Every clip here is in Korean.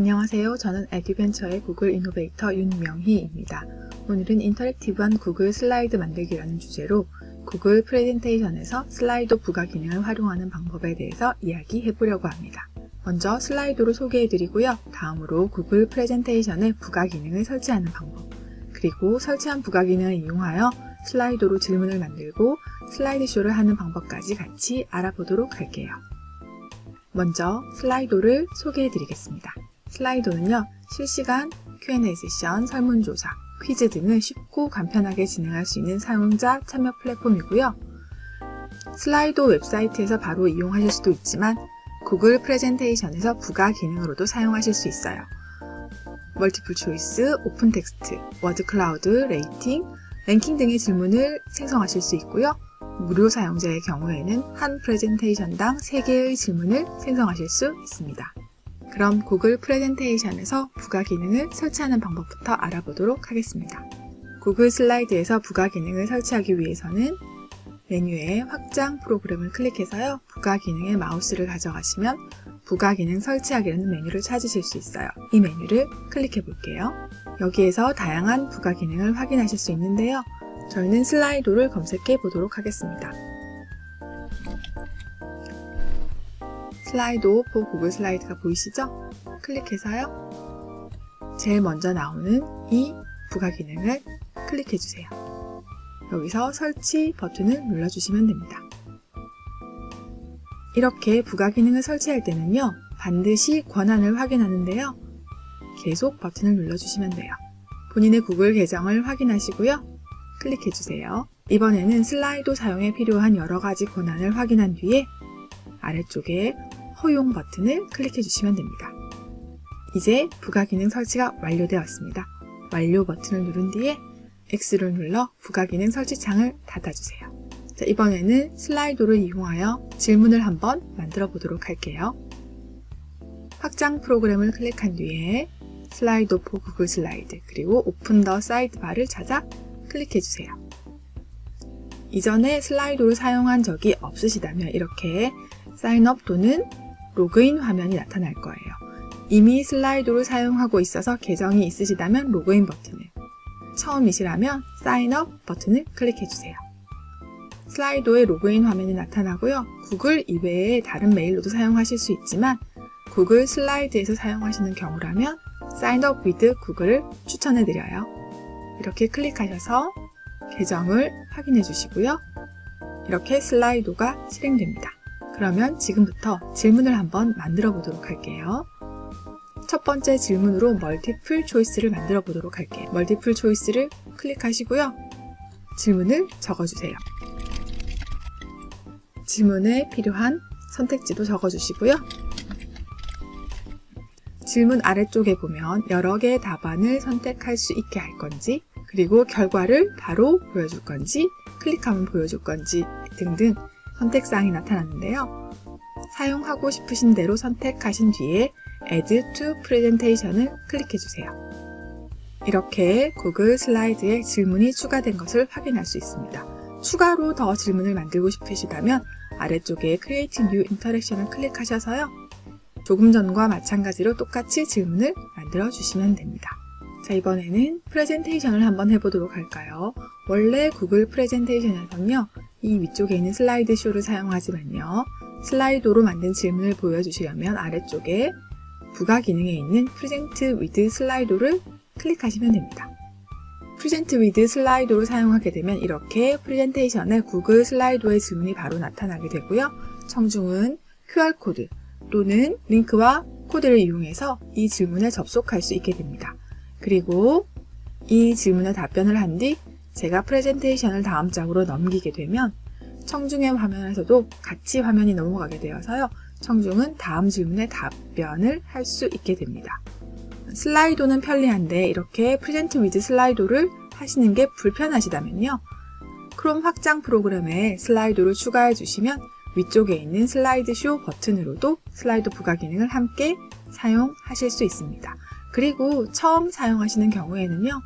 안녕하세요. 저는 에듀벤처의 구글 이노베이터 윤명희입니다. 오늘은 인터랙티브한 구글 슬라이드 만들기라는 주제로 구글 프레젠테이션에서 슬라이드 부가 기능을 활용하는 방법에 대해서 이야기해 보려고 합니다. 먼저 슬라이드로 소개해 드리고요. 다음으로 구글 프레젠테이션의 부가 기능을 설치하는 방법, 그리고 설치한 부가 기능을 이용하여 슬라이드로 질문을 만들고 슬라이드 쇼를 하는 방법까지 같이 알아보도록 할게요. 먼저 슬라이도를 소개해 드리겠습니다. 슬라이도는요, 실시간 Q&A 세션, 설문조사, 퀴즈 등을 쉽고 간편하게 진행할 수 있는 사용자 참여 플랫폼이고요. 슬라이도 웹사이트에서 바로 이용하실 수도 있지만 구글 프레젠테이션에서 부가 기능으로도 사용하실 수 있어요. 멀티플 초이스, 오픈 텍스트, 워드 클라우드, 레이팅, 랭킹 등의 질문을 생성하실 수 있고요. 무료 사용자의 경우에는 한 프레젠테이션당 3개의 질문을 생성하실 수 있습니다. 그럼 구글 프레젠테이션에서 부가 기능을 설치하는 방법부터 알아보도록 하겠습니다. 구글 슬라이드에서 부가 기능을 설치하기 위해서는 메뉴에 확장 프로그램을 클릭해서요. 부가 기능에 마우스를 가져가시면 부가 기능 설치하기라는 메뉴를 찾으실 수 있어요. 이 메뉴를 클릭해 볼게요. 여기에서 다양한 부가 기능을 확인하실 수 있는데요. 저희는 슬라이도를 검색해 보도록 하겠습니다. 슬라이도 포 구글 슬라이드가 보이시죠? 클릭해서요. 제일 먼저 나오는 이 부가 기능을 클릭해 주세요. 여기서 설치 버튼을 눌러주시면 됩니다. 이렇게 부가 기능을 설치할 때는요, 반드시 권한을 확인하는데요. 계속 버튼을 눌러주시면 돼요. 본인의 구글 계정을 확인하시고요. 클릭해 주세요. 이번에는 슬라이도 사용에 필요한 여러 가지 권한을 확인한 뒤에 아래쪽에 허용 버튼을 클릭해 주시면 됩니다. 이제 부가 기능 설치가 완료되었습니다. 완료 버튼을 누른 뒤에 X를 눌러 부가 기능 설치 창을 닫아주세요. 자, 이번에는 슬라이도를 이용하여 질문을 한번 만들어 보도록 할게요. 확장 프로그램을 클릭한 뒤에 슬라이도 포 구글 슬라이드 그리고 오픈 더 사이드바를 찾아 클릭해 주세요. 이전에 슬라이도를 사용한 적이 없으시다면 이렇게 사인업 또는 로그인 화면이 나타날 거예요. 이미 슬라이도를 사용하고 있어서 계정이 있으시다면 로그인 버튼을, 처음이시라면 사인업 버튼을 클릭해 주세요. 슬라이도의 로그인 화면이 나타나고요. 구글 이외에 다른 메일로도 사용하실 수 있지만 구글 슬라이드에서 사용하시는 경우라면 사인업 위드 구글을 추천해 드려요. 이렇게 클릭하셔서 계정을 확인해 주시고요. 이렇게 슬라이도가 실행됩니다. 그러면 지금부터 질문을 한번 만들어 보도록 할게요. 첫 번째 질문으로 멀티플 초이스를 만들어 보도록 할게요. 멀티플 초이스를 클릭하시고요. 질문을 적어주세요. 질문에 필요한 선택지도 적어주시고요. 질문 아래쪽에 보면 여러 개의 답안을 선택할 수 있게 할 건지, 그리고 결과를 바로 보여줄 건지, 클릭하면 보여줄 건지 등등 선택사항이 나타나는데요. 사용하고 싶으신 대로 선택하신 뒤에 Add to Presentation을 클릭해 주세요. 이렇게 구글 슬라이드에 질문이 추가된 것을 확인할 수 있습니다. 추가로 더 질문을 만들고 싶으시다면 아래쪽에 Create New Interaction을 클릭하셔서요. 조금 전과 마찬가지로 똑같이 질문을 만들어 주시면 됩니다. 자, 이번에는 프레젠테이션을 한번 해보도록 할까요? 원래 구글 프레젠테이션에서는요, 이 위쪽에 있는 슬라이드 쇼를 사용하지만요, 슬라이도로 만든 질문을 보여주시려면 아래쪽에 부가 기능에 있는 프레젠트 위드 슬라이도를 클릭하시면 됩니다. 프레젠트 위드 슬라이도를 사용하게 되면 이렇게 프레젠테이션에 구글 슬라이도의 질문이 바로 나타나게 되고요. 청중은 QR코드 또는 링크와 코드를 이용해서 이 질문에 접속할 수 있게 됩니다. 그리고 이 질문에 답변을 한 뒤 제가 프레젠테이션을 다음 장으로 넘기게 되면 청중의 화면에서도 같이 화면이 넘어가게 되어서요. 청중은 다음 질문에 답변을 할 수 있게 됩니다. 슬라이도는 편리한데 이렇게 프레젠트 위드 슬라이도를 하시는 게 불편하시다면요. 크롬 확장 프로그램에 슬라이도를 추가해 주시면 위쪽에 있는 슬라이드 쇼 버튼으로도 슬라이드 부가 기능을 함께 사용하실 수 있습니다. 그리고 처음 사용하시는 경우에는요.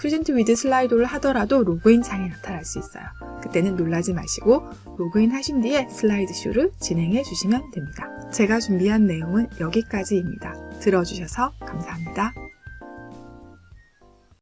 프레젠트 위드 슬라이도를 하더라도 로그인 창이 나타날 수 있어요. 그때는 놀라지 마시고 로그인 하신 뒤에 슬라이드 쇼를 진행해 주시면 됩니다. 제가 준비한 내용은 여기까지입니다. 들어주셔서 감사합니다.